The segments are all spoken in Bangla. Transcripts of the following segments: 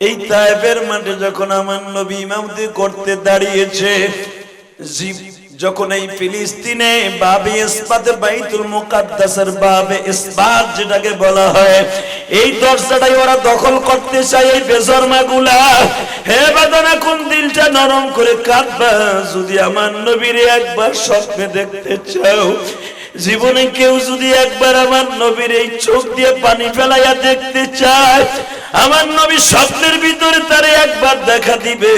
এই তাইফের মাঠে যখন আমার নবী ইমামতি করতে দাঁড়িয়েছে যখন এই ফিলিস্তিনে বাবে ইসবাত বাইতুল মুকাদ্দাসের বাবে ইসবাত যেটাকে বলা হয়, এই দরজাটাই ওরা দখল করতে চায় এই বেজরমাগুলা হে বাদানা কোন দিলটা নরম করে কাঁদবা। যদি আমার নবীর একবার স্বপ্নে দেখতে চাও জীবনে কেউ যদি একবার আমার নবীর এই চোখ দিয়ে পানি ফেলাইয়া দেখতে চায়, আমার নবী স্বপ্নের ভিতরে তারে একবার দেখা দিবে।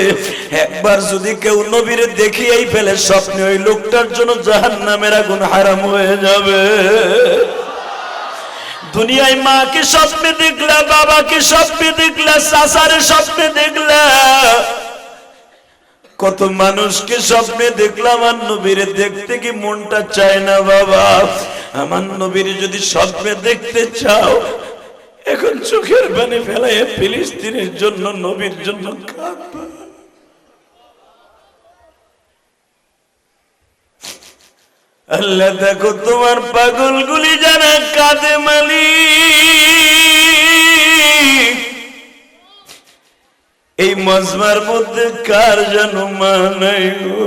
একবার যদি কেউ নবীর দেখিয়েই ফেলে, স্বপ্নে ওই লোকটার জন্য জাহান নামের আগুন হারাম হয়ে যাবে। দুনিয়ায় মাকে স্বপ্নে দেখলা, বাবাকে স্বপ্নে দেখলা, চাচারে স্বপ্নে দেখলা। কত মানুষকে স্বপ্নে দেখলাম, আর নবীর দেখতে কি মনটা চায় না বাবা? আমার নবীর যদি স্বপ্নে দেখতে চাও, এখন চোখের পানি ফেলাই ফিলিস্তিনের জন্য, নবীর জন্য আল্লাহ দেখো তোমার পাগলগুলি যারা কাঁদে মালিক। এই মজমার মধ্যে কার যেন মা নাই গো?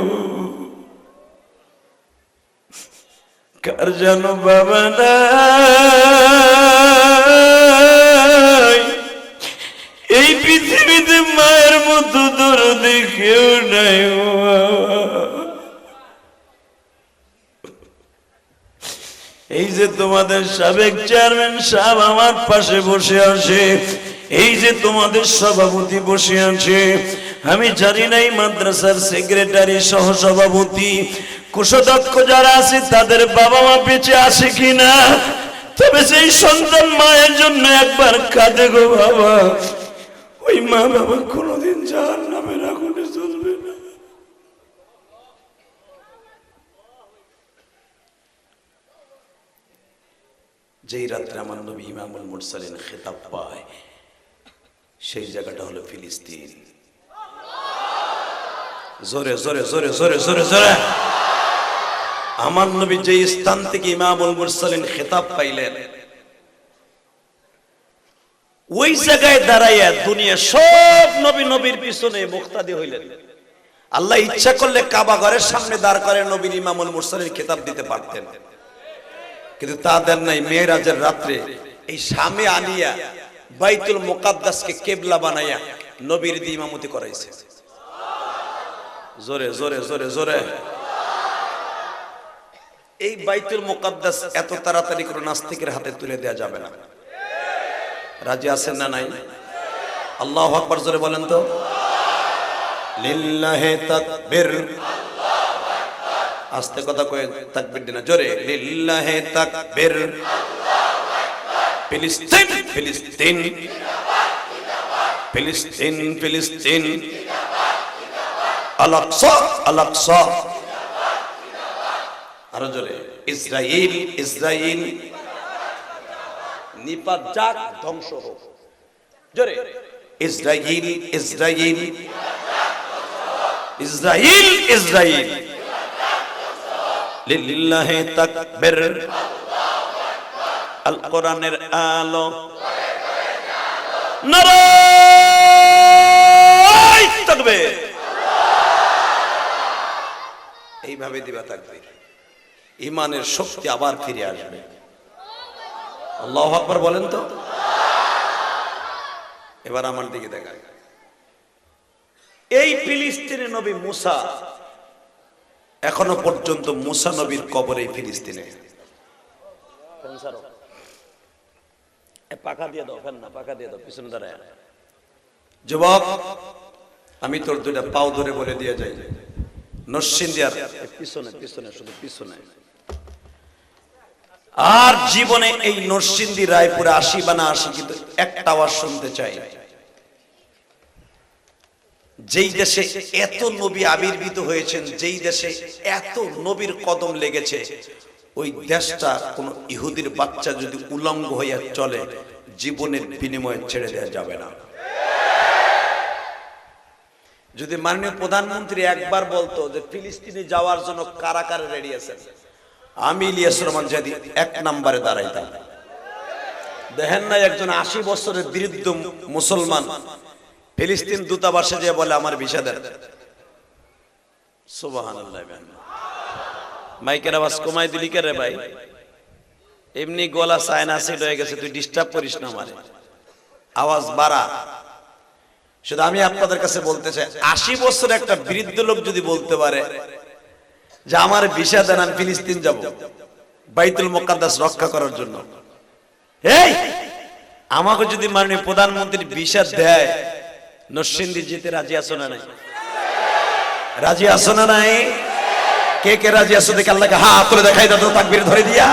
কার যেন বাবা নাই? এই পৃথিবীতে মায়ের মতো দরদে কেউ নাই এই যে তোমাদের সাবেক চেয়ারম্যান সাহেব আমার পাশে বসে আছে এই যে তোমাদের সভাপতি বসে আছে, আমি জানি না এই মাদ্রাসার সেক্রেটারি সহ সভাপতি কুশদক্ষ যারা আছে, তাদের বাবা মা বেঁচে আছে কিনা? তবে সেই সন্তান মায়ের জন্য একবার কাঁদে গো বাবা। ওই মা বাবা কোনোদিন যার নামে আগুনে চলবে না। যেই রাত্রে আমার নবী ইমামুল মুরসালিন খেতাব পায় সেই জায়গাটা হলো ফিলিস্তিন। জোরে জোরে জোরে জোরে জোরে জোরে। আমার নবী যে স্থান থেকে ইমামুল মুরসালিন খেতাব পাইলেন, ওই জায়গায় দাঁড়াইয়া দুনিয়া সব নবী নবীর পিছনে মুক্তাদি হইলেন। আল্লাহ ইচ্ছা করলে কাবা ঘরের সামনে দাঁড় করে নবীর ইমামুল মুরসালিন খেতাব দিতে পারতেন। কিন্তু তাদের নাই, মেয়েরাজের রাত্রে এই স্বামী আনিয়া বাইতুল মোকাদ্দাসকে কেবলা বানাইয়া নবীর দিয়ে ইমামতি করাইছে। জোরে জোরে জোরে জোরে। এই বাইতুল মোকাদ্দাস এত তাড়াতাড়ি করে নাস্তিকের হাতে তুলে দেওয়া যাবে না। রাজি আছেন না নাই? আল্লাহ আকবার জোরে বলেন তো। লিল্লাহে তাকবীর। আস্তে কথা কয়ে তাকবীর দিনা জোরে। লিল্লাহে তাকবীর। ফিলিস্তিন ফিলিস্তিন। ফিলিস্তিন ফিলিস্তিন। আলাকসা আলাকসা আরও জোরে। ইসরাইল ইসরাইল। নিপাত যাক, ধ্বংস হোক। জোরে। ইসরাইল ইসরাইল। ইসরাইল ইসরাইল। লিল্লাহে তাকবীর। আল। কোরআনের আলো এইভাবে দিবা থাকবে। ইমানের শক্তি আবার ফিরে আসবে। আল্লাহ আকবার বলেন তো? এবার আমার দিকে দেখা এই ফিলিস্তিনের নবী মুসা এখনও পর্যন্ত মুসা নবীর কবর ফিলিস্তিনে। পাকা দিয়ে দাও ফেন না পাকা দিয়ে দাও, পিছনে দাঁড়ায় যুবক, আমি তোর দুইটা পাও ধরে বলে দিয়ে যাই। নরসিংদিয়ার পিছনে পিছনে, শুধু পিছনে। আর জীবনে এই নরসিংদী, রায়পুরে আসি বা না আসি কিন্তু একটা আওয়াজ শুনতে চাই। যেই দেশে এত নবী আবির্ভূত হয়েছেন, যেই দেশে এত নবীর কদম লেগেছে ওই দেশটা কোন ইহুদির বাচ্চা যদি উলঙ্গ হইয়া চলে, জীবনের বিনিময়ে ছেড়ে দেওয়া যাবে না। যদি মাননীয় প্রধানমন্ত্রী একবার বলতো যে ফিলিস্তিনে যাওয়ার জন্য কারা কারা রেডি আছেন? আমি ইলিয়াস রহমান জাদি এক নম্বরে দাঁড়াইতাম। দেখেন না একজন আশি বছরের বৃদ্ধ মুসলমান ফিলিস্তিন দূতাবাসে যে বলে, আমার ভিসা দেন। সুবাহান মাইকের আওয়াজ কমাই দিলি কে রে ভাই? এমনি গলা সাইনা সিট হয়ে গেছে, তুই ডিস্টার্ব করিস না আমারে। আওয়াজ বাড়া। শুধু আমি আপনাদের কাছে বলতে চাই, আশি বছর একটা বৃদ্ধ লোক যদি বলতে পারে যে আমার ভিসা দেন, আমি ফিলিস্তিন যাব, বাইতুল মোকাদ্দাস রক্ষা করার জন্য। এই! আমাকে যদি মাননীয় প্রধানমন্ত্রী ভিসা দেয়, নরসিংদী যেতে রাজি আছো না নাই? রাজি আছো না নাই? কে কে রাজি আছো দেখে আল্লাহকে হাত তুলে দেখাই তো তাকবীর ধরে দিয়া।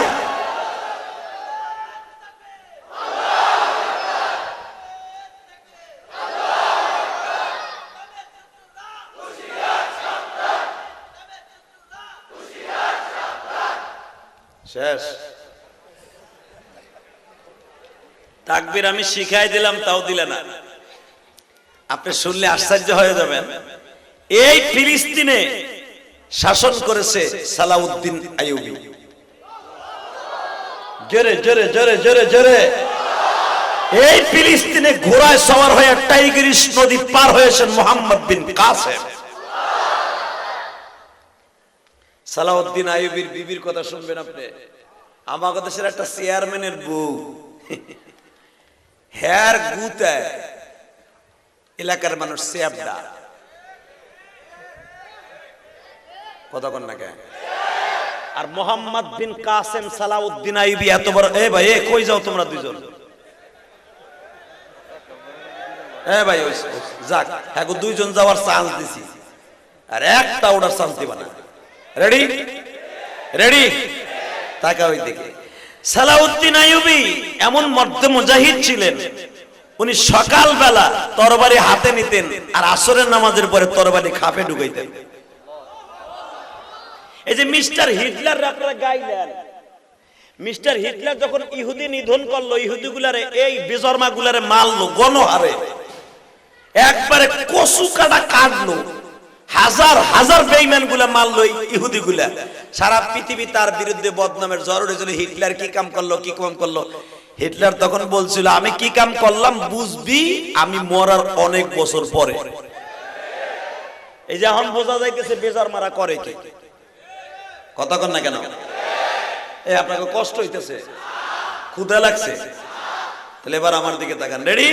তাকবীর আমি শিখাই দিলাম, তাও দিলে না। আপনি শুনলে আশ্চর্য হয়ে যাবেন। এই ফিলিস্তিনে শাসন করেছে সালাউদ্দিন আইয়ুবী। জোরে জোরে জোরে জোরে জোরে। এই ফিলিস্তিনে ঘোড়ায় সওয়ার হয়ে টাইগ্রিস নদী পার হয়েছেন মোহাম্মদ বিন কাসেম। সালাউদ্দিন আইয়ুবীর বিবির কথা শুনবেন আপনি? আমাদের দেশের একটা চেয়ারম্যানের বউ। হ্যার গুতায় এলাকার মানুষ সেবডা কথা কন না কেন? আর মোহাম্মদ বিন কাসেম সালাউদ্দিন আইবি এত বড় এ ভাই এ কই যাও তোমরা দুইজন? এ ভাই ওই যাক হ্যাঁ দুইজন যাওয়ার চান্স দিছি। আর একটা ওটার চান্স দিবা না। রেডি রেডি তাকা ওই দিকে সালাউদ্দিন আইয়ুবি এমন মধ্যে মুজাহিদ ছিলেন উনি সকালবেলা তরবারি হাতে নিতেন আর আসরের নামাজের পরে তরবারি খাপে ঢুকাইতেন। এই যে মিস্টার হিটলার আপনারা গাইলেন। মিস্টার হিটলার যখন ইহুদি নিধন করল ইহুদি গুলারে এই বেজর্মা গুলারে মারলো গণহারে। একবারে কসু কাটা কাটলো। হাজার হাজার বেইমানগুলা মারলো ইহুদি গুলা সারা পৃথিবী তার বিরুদ্ধে বদনামের জ্বর উঠেছিল। হিটলার কি কাম করল কি কাম করল? হিটলার তখন বলছিল আমি কি কাম করলাম বুঝবি আমি মরার অনেক বছর পরে। এই যে এখন বোঝা যাইতেছে বেজার মারা করে কি? কথা না কেন? এই আপনাকে কষ্ট হইতেছে। ক্ষুদা লাগছে। তাহলে এবার আমার দিকে তাকান। রেডি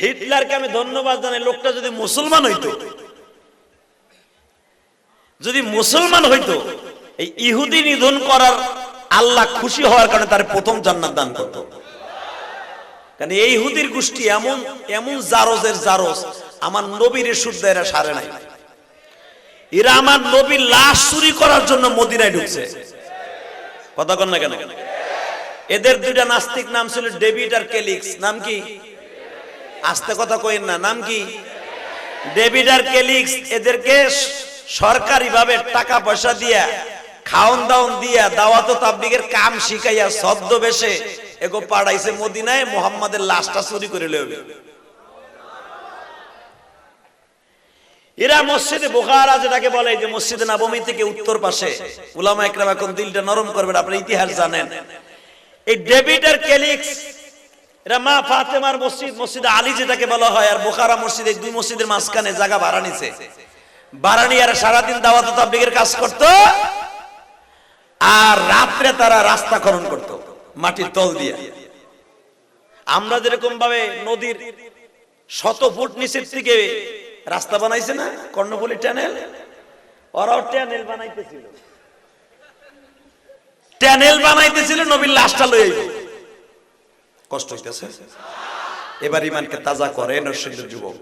হিটলারকে আমি ধন্যবাদ জানাই, লোকটা যদি মুসলমান হইতো, যদি মুসলমান এই ইহুদি নিধন করার আল্লাহ খুশি হওয়ার কারণে তার প্রথম জান্নাত দান করত। কারণ এই গোষ্ঠী এমন এমন জারজের জারজ, আমার নবীর এরা সারে নাই। এরা আমার নবীর লাশ চুরি করার জন্য মদিনায় ঢুকছে। কথা কন না কেন? এদের দুইটা নাস্তিক নাম ছিল ডেভিড আর কেলিক্স। নাম কি? আস্তে কথা কইন না, নাম কি? ডেভিড আর কেলিক্স, এদেরকে সরকারি ভাবে টাকা পয়সা দিয়া খাওন দাওন দিয়া, দাওয়াত তাবলিগের কাম শিখাইয়া শব্দ বেশে এগো পাড়াইছে মদিনায়, মোহাম্মদের লাশটা চুরি করে লইবে এরা মসজিদে বোখারা যেটাকে বলে যে মসজিদে নবমী থেকে উত্তর পাশে। উলামা একরাম এখন দিলটা নরম করবেন, আপনার ইতিহাস জানেন। এই ডেভিড আর কেলিক্স এরা মা ফাতেমার মসজিদ, মসজিদে আলী যেটাকে বলা হয়, আর বোখারা মসজিদ এই দুই মসজিদের মাঝখানে জায়গা ভাড়া নিছে। আর সারাদিন দাওয়াত তাবলিগের কাজ করত, আর রাত্রে তারা রাস্তা খনন করত, মাটির তল দিয়ে। আমরা যেরকম ভাবে নদীর শত ফুট নিচের থেকে রাস্তা বানাইছে না? কর্ণফুলি ট্যানেল ওরাও ট্যানেল বানাইতেছিল। ট্যানেল বানাইতেছিল, নবীর লাশটা লই কষ্ট হইতেছে। এবার ইমানকে তাজা করে নরসিংহের যুবক।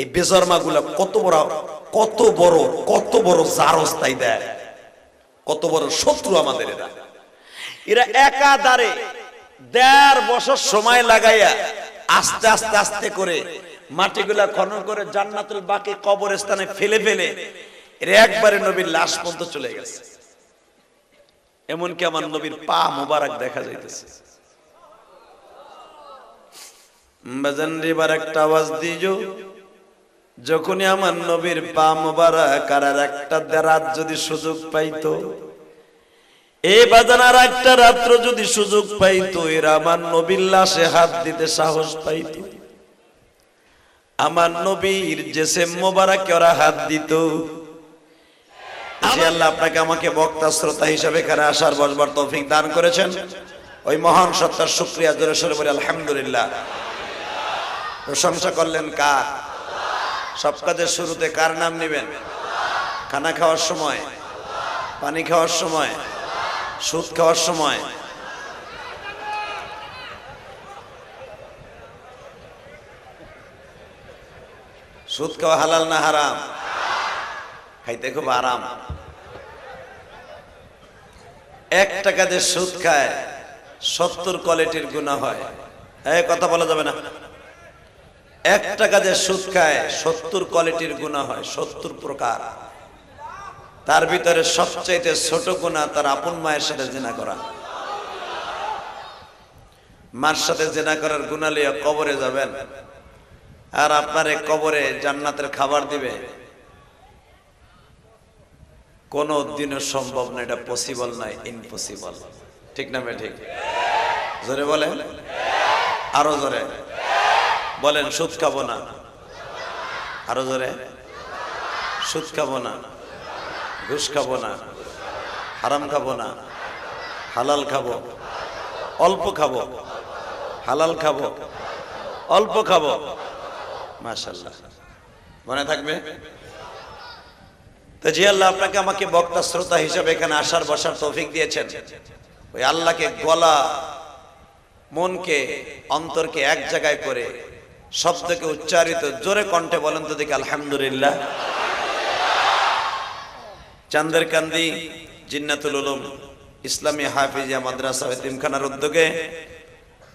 এই বেজর্মা গুলা কত বড় কত বড় কত বড় জারস তাই দেয়। কত বড় শত্রু আমাদের এরা। এরা একা দেড় বছর সময় লাগাইয়া আস্তে আস্তে আস্তে করে মাটিগুলা খনন করে জান্নাতুল বাকি কবরস্থানে ফেলে ফেলে এর একবারে নবীর লাশ পর্যন্ত চলে গেছে। এমনকি আমার নবীর পা মোবারক দেখা যাইতেছে। একটা আওয়াজ দিও যখনই আমার নবীর পা মোবারক আর একটা রাত যদি সুযোগ পাইতো এই বাজান আর একটা রাত্র যদি সুযোগ পাইতো, এরা আমার নবীর লাশে হাত দিতে সাহস পাইতো। আমার নবীর জেসে মোবারকে ওরা হাত দিত। আপনাকে আমাকে বক্তা শ্রোতা হিসাবে এখানে আসার বসবার তৌফিক দান করেছেন। ওই মহান সত্তার শুক্রিয়া জোরে সরে বলে, আলহামদুলিল্লাহ। প্রশংসা করলেন কার? সব কাজের শুরুতে কার নাম নেবেন? খানা খাওয়ার সময়? পানি খাওয়ার সময়? সুদ খাওয়ার সময়? সুদ খাওয়া হালাল না হারাম? খাইতে খুব আরাম। এক টাকা দিয়ে সুদ খায়, সত্তর কোয়ালিটির গুণা হয়। কথা বলা যাবে না। এক টাকা দিয়ে সুদ খায়, সত্তর কোয়ালিটির গুণা হয়, সত্তর প্রকার। তার ভিতরে সবচাইতে ছোট গুণা তার আপন মায়ের সাথে জেনা করা। মার সাথে জেনা করার গুণা লিয়ে কবরে যাবেন। আর আপনারে কবরে জান্নাতের খাবার দিবে। কোনো দিনও সম্ভব না, এটা পসিবল নয় ইম্পসিবল ঠিক না মে ঠিক? জোরে বলে আরও জোরে। বলেন, সুদ খাব না। আরও জোরে। সুদ খাব না। ঘুষ খাব না। হারাম খাব না। হালাল খাব। অল্প খাব। হালাল খাব। অল্প খাব। মাশাল্লাহ মনে থাকবে? তো জি আল্লাহ আপনাকে আমাকে বক্তা শ্রোতা হিসেবে এখানে আসার, বসার তৌফিক দিয়েছেন। ওই আল্লাহকে গলা, মনকে, অন্তরকে এক জায়গায় করে শব্দকে উচ্চারিত জোরে কণ্ঠে বলেন তো দেখি আলহামদুলিল্লাহ। চান্দের কান্দি, জিন্নাতুল ইসলামী হাফিজিয়া মাদ্রাসা এতিমখানার উদ্যোগে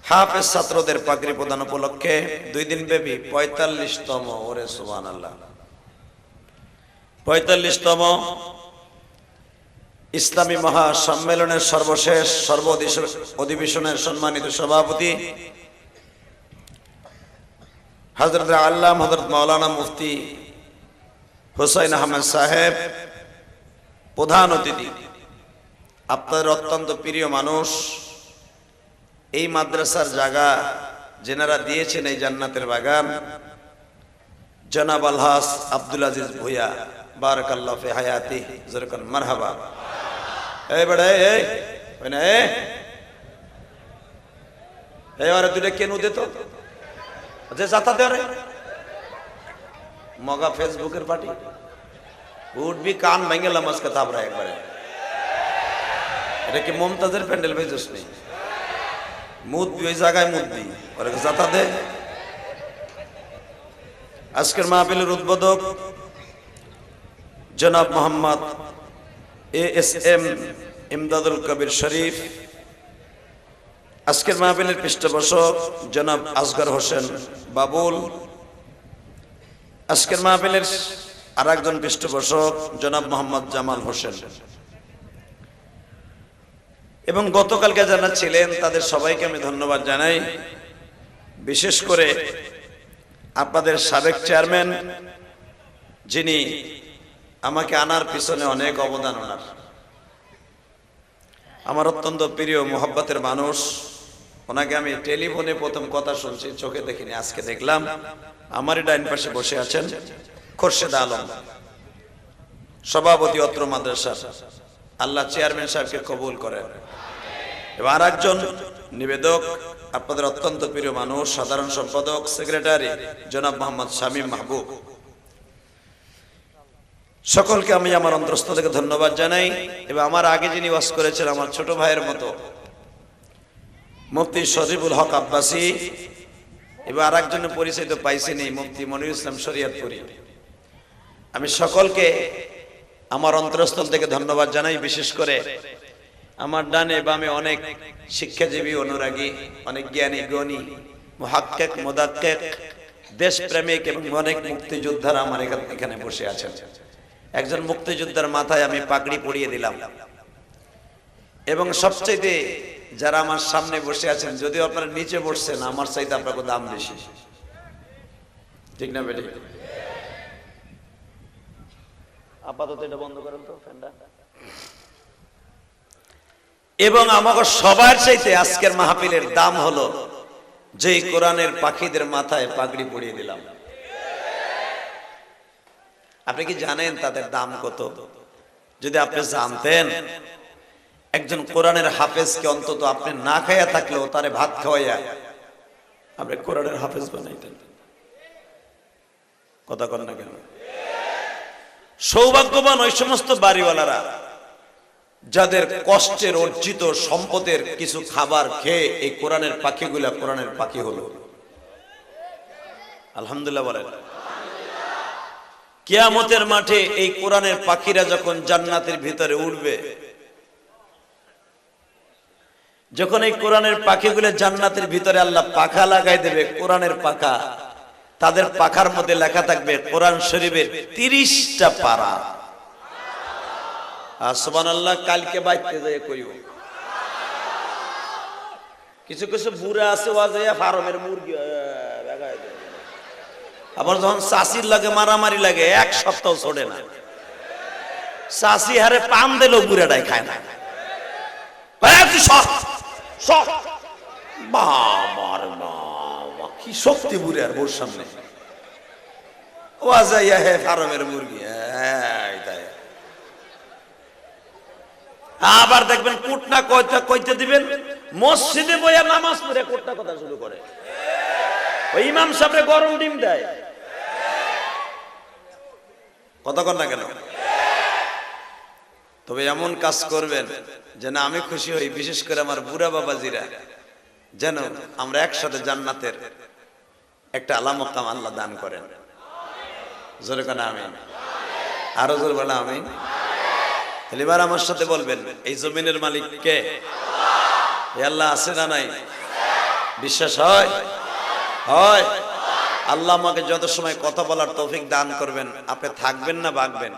হাফেজ ছাত্রদের পাগড়ি প্রদান উপলক্ষে দুই দিন ব্যাপী পঁয়তাল্লিশতম ওরে সুবান আল্লাহ পঁয়তাল্লিশতম ইসলামী মহা সম্মেলনের সর্বশেষ সর্ব অধিবেশনের সম্মানিত সভাপতি হজরত আল্লাহ হজরত মৌলানা মুফতি হুসাইন আহমেদ সাহেব, প্রধান অতিথি। আপনাদের অত্যন্ত প্রিয় মানুষ এই মাদ্রাসার জায়গা যেনারা দিয়েছেন এই জান্নাতের বাগান, জনাব আলহাস আব্দুল আজিজ ভুইয়া ফি হায়াতি যেরকম মারহাবা। যে ফেসবুকের কান একবারে। মমতাজের প্যান্ডেল ভেজস নেই। মুদবি ওই জায়গায় মুদবি ওরা যাতা দে। আজকের মাহফিলের উদ্বোধক জনাব Mohammad A S M Imdadul Kabir Sharif, আজকের মাহফিলের পৃষ্ঠপোষক জনাব আসগর হোসেন বাবুল, আজকের মাহফিলের আর একজন পৃষ্ঠপোষক জনাব মোহাম্মদ জামাল হোসেন। এবং গতকালকে যারা ছিলেন, তাদের সবাইকে আমি ধন্যবাদ জানাই। বিশেষ করে আপনাদের সাবেক চেয়ারম্যান, যিনি আমাকে আনার পিছনে অনেক অবদান ওনার। আমার অত্যন্ত প্রিয় মোহাব্বতের মানুষ, ওনাকে আমি টেলিফোনে প্রথম কথা শুনছি, চোখে দেখিনি, আজকে দেখলাম। আমারই ডাইন পাশে বসে আছেন খোরশেদ আলম, সভাপতি অত্র মাদ্রাসা আল্লাহ চেয়ারম্যান সাহেবকে কবুল করেন। এবং আর একজন নিবেদক, আপনাদের অত্যন্ত প্রিয় মানুষ, সাধারণ সম্পাদক, সেক্রেটারি, জনাব মোহাম্মদ শামীম মাহবুব। সকলকে আমি আমার অন্তরস্থ থেকে ধন্যবাদ জানাই। এবং আমার আগে যিনি ওয়াজ করেছেন, আমার ছোট ভাইয়ের মতো, মুফতি শরীফুল হক আব্বাসী। এবং আর একজনের পরিচয় তো পাইছি নেই মুফতি মনির ইসলাম শরিয়াতপুরি। আমি সকলকে আমার অন্তরস্থল থেকে ধন্যবাদ জানাই, বিশেষ করে আমার ডানে বামে অনেক শিক্ষাজীবী, অনুরাগী, অনেক জ্ঞানী, গণী, মহাক্কেক, মোদাক্কেক, দেশপ্রেমিক এবং অনেক মুক্তিযোদ্ধারা আমার এখানে- বসে আছেন। একজন মুক্তিযোদ্ধার মাথায় আমি পাগড়ি পরিয়ে দিলাম। এবং সবচাইতে যারা আমার সামনে বসে আছেন, যদিও আপনারা নিচে বসছেন, আমার চাইতে আপনাকে দাম বেশি। ঠিক না বেটি? আপাতত এটা বন্ধ করেন তো, ফ্যানটা। এবং আমাকে সবার চাইতে আজকের মাহফিলের দাম হলো, যেই কোরআনের পাখিদের মাথায় পাগড়ি পরিয়ে দিলাম। আপনি কি জানেন তাদের দাম কত? যদি আপনি জানতেন, একজন কোরআনের হাফেজকে অন্তত আপনি না খাইয়া থাকলেও তারে ভাত খাওয়াইয়া আপনি কোরআনের হাফেজ বানাইতেন। কথা কর না কেন? সৌভাগ্যবান ওই সমস্ত বাড়িওয়ালারা, যাদের কষ্টের, অর্জিত সম্পদের কিছু খাবার খেয়ে এই কোরআনের পাখিগুলা কোরআনের পাখি হলো। আলহামদুলিল্লাহ বলেন। কিয়ামতের মাঠে এই কোরআনের পাখিরা যখন জান্নাতের ভিতরে উঠবে, যখন এই কোরআনের পাখিগুলো জান্নাতের ভিতরে আল্লাহ পাখা লাগাই দেবে, কোরআনের পাখা তাদের পাখার মধ্যে লেখা থাকবে কোরআন শরীফের তিরিশটা পারা। আর সুবান আল্লাহ কালকে বাইতে যায় কইও। কিছু কিছু বুড়া আছে ওয়াজে ফার্মের মুরগি। আবার যখন চাষির লাগে মারামারি লাগে এক সপ্তাহ ছোড়ে না। চাষি হারে পাম দিলেও বুড়াটাই খায় না। সর। বাবার বাবা, কি শক্তি বুড়ে আর বোর সামনে? হে, ফার্মের মুরগি। আবার দেখবেন কুটনা কইতে কইতে দিবেন, মসজিদে বইয়া নামাজ পড়ে কুটনা কথা শুরু করে। ওই ইমাম সাহেবরে গরম ডিম দেয়। কথা কর না কেন? তবে এমন কাজ করবেন যেন আমি খুশি হই, বিশেষ করে আমার বুড়া বাবাজিরা। যেন আমরা একসাথে জান্নাতের একটা আলামকাম আল্লাহ দান করেন। জোরে কেন আমিন। আরও জোর বলে আমিন। এবার আমার সাথে বলবেন, এই জমিনের মালিক কে? আল্লাহ আছে না নাই? বিশ্বাস হয়? হয়। আল্লাহ আমাকে যত সময় কথা বলার তৌফিক দান করবেন, আপনি থাকবেন না ভাগবেন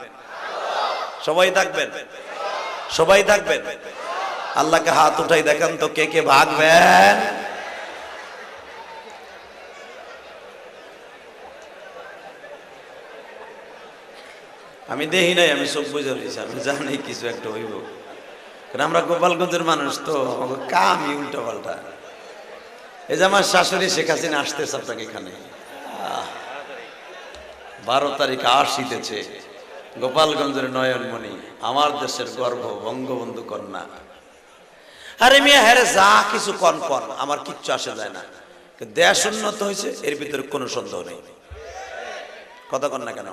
সবাই থাকবেন? সবাই থাকবেন? আল্লাহকে হাত উঠাই দেখান তো কে কে ভাগবেন আমি দেখি নাই, আমি সব বুঝে রয়েছি আমি জানি কিছু একটা হইব। কারণ আমরা গোপালগঞ্জের মানুষ তো, কামই উল্টো পাল্টা এই যে আমার শাশুড়ি শেখ হাসিনা আসতেছে আপনাকে এখানে। বারো তারিখ আসিতেছে গোপালগঞ্জের নয়নমণি, আমার দেশের গর্ব, বঙ্গবন্ধু কন্যা। আরে মিয়া হ্যারে যা কিছু কন কন, আমার কিচ্ছু আসে যায় না। দেশ উন্নত হয়েছে, এর ভিতরে কোনো সন্দেহ নেই। কথা কন না কেন?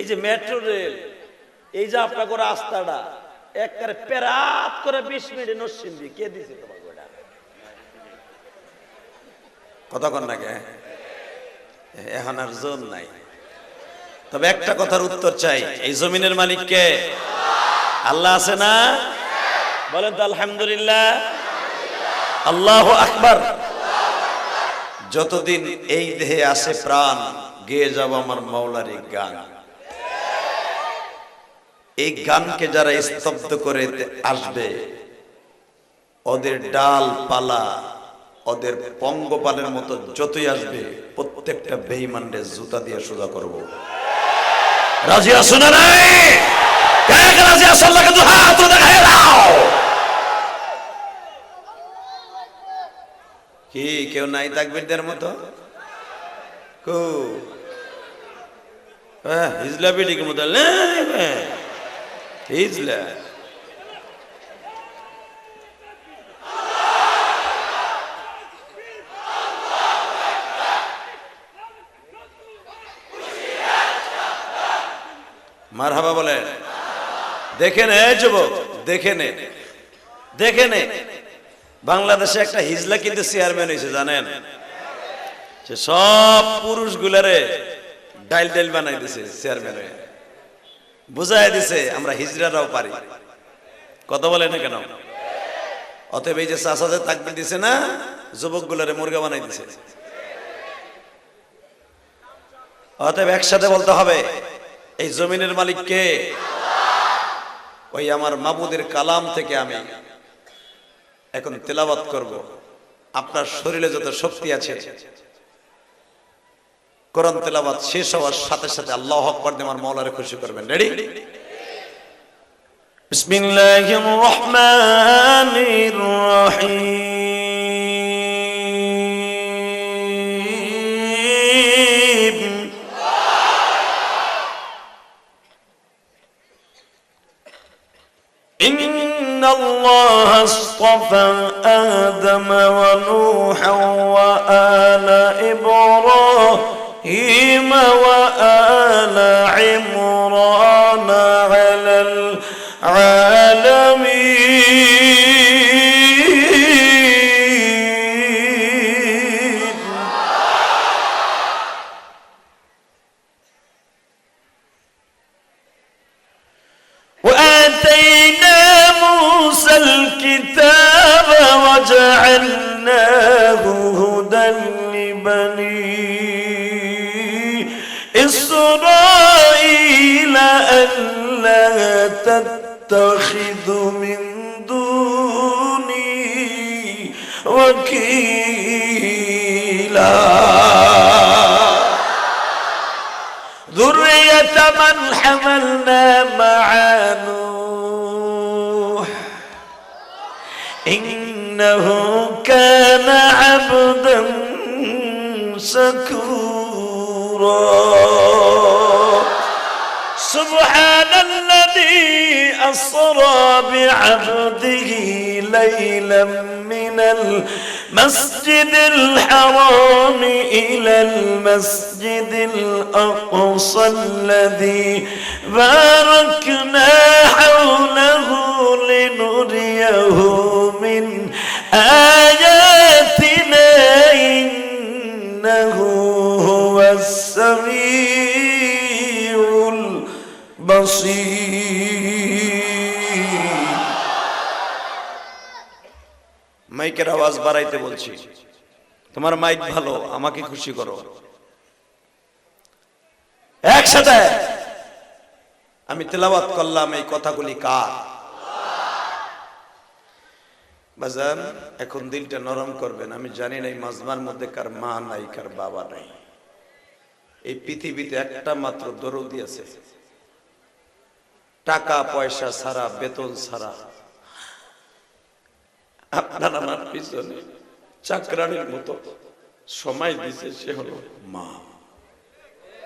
এই যে মেট্রো রেল এই যে আপনাকে রাস্তাটা, একবারে পেরাত করে বিশ মিনিটে নসিন্দি কে দিছে তোমাকে ওটা? কথা কন না কে এখন আর জোন নাই। তবে একটা কথার উত্তর চাই, এই জমিনের মালিক কে? আল্লাহ আছে না? বলেন তো আলহামদুলিল্লাহ। আল্লাহ আকবার। যতদিন এই দেহে আসে প্রাণ, গেয়ে যাব আমার মাওলার এই গান। এই গানকে যারা স্তব্ধ করে আসবে ওদের ডাল পালা ওদের পঙ্গপালের মতো যতই আসবে প্রত্যেকটা বেইমানরে জুতা দিয়ে সোজা করব। রাজি আসো রাজি আসো আল্লাহকে দু কি কেউ নাই তাকবীরদের মতো? কো? হ্যাঁ হিজলাবিডিকে মতো। লে, হিজলা মারহাবা বলে দেখে নে যুবক, দেখে নে। দেখে নে। বাংলাদেশে একটা হিজলা কিন্তু চেয়ারম্যান হয়েছে, জানেন? সে সব পুরুষ গুলারে ডাইল ডাইল বানাই দিছে চেয়ারম্যান হয়ে। বুঝাই দিছে, আমরা হিজড়ারাও পারি। কথা বলে না কেন? অতএব এই যে চাষাদের তাকবির দিছে না যুবক গুলারে মুরগা বানাই দিছে। অতএব একসাথে বলতে হবে, এই জমিনের মালিক কে? ওই আমার মাবুদের কালাম থেকে আমি এখন তেলাবাত করব। আপনার শরীরে যত শক্তি আছে কোরআন তেলাওয়াত শেষ হওয়ার সাথে সাথে আল্লাহ আকবার দিয়ে আমার মওলারে খুশি করবেন রেডি বিসমিল্লাহির রহমানির রহিম إن الله اصطفى آدم ونوحا إنه كان عبدا شكورا. سبحان الذي أسرى بعبده ليلا من المسجد الحرام إلى المسجد الأقصى الذي باركنا حوله لنريه. من آياتنا إنه هو السميع البصير মাইকের আওয়াজ বাড়াইতে বলছি তোমার মাইক ভালো আমাকে খুশি করো একসাথে আমি তেলাওয়াত করলাম এই কথাগুলি কার বাজান, এখন দিলটা নরম করবেন। আমি জানি না এই মাজমার মধ্যে কার মা নাই, কার বাবা নাই। এই পৃথিবীতে একটা মাত্র দরদি আছে। টাকা, পয়সা ছাড়া, বেতন ছাড়া। আপনার আমার পিছনে চাকরানির মতো সময় দিছে, সে হলো মা।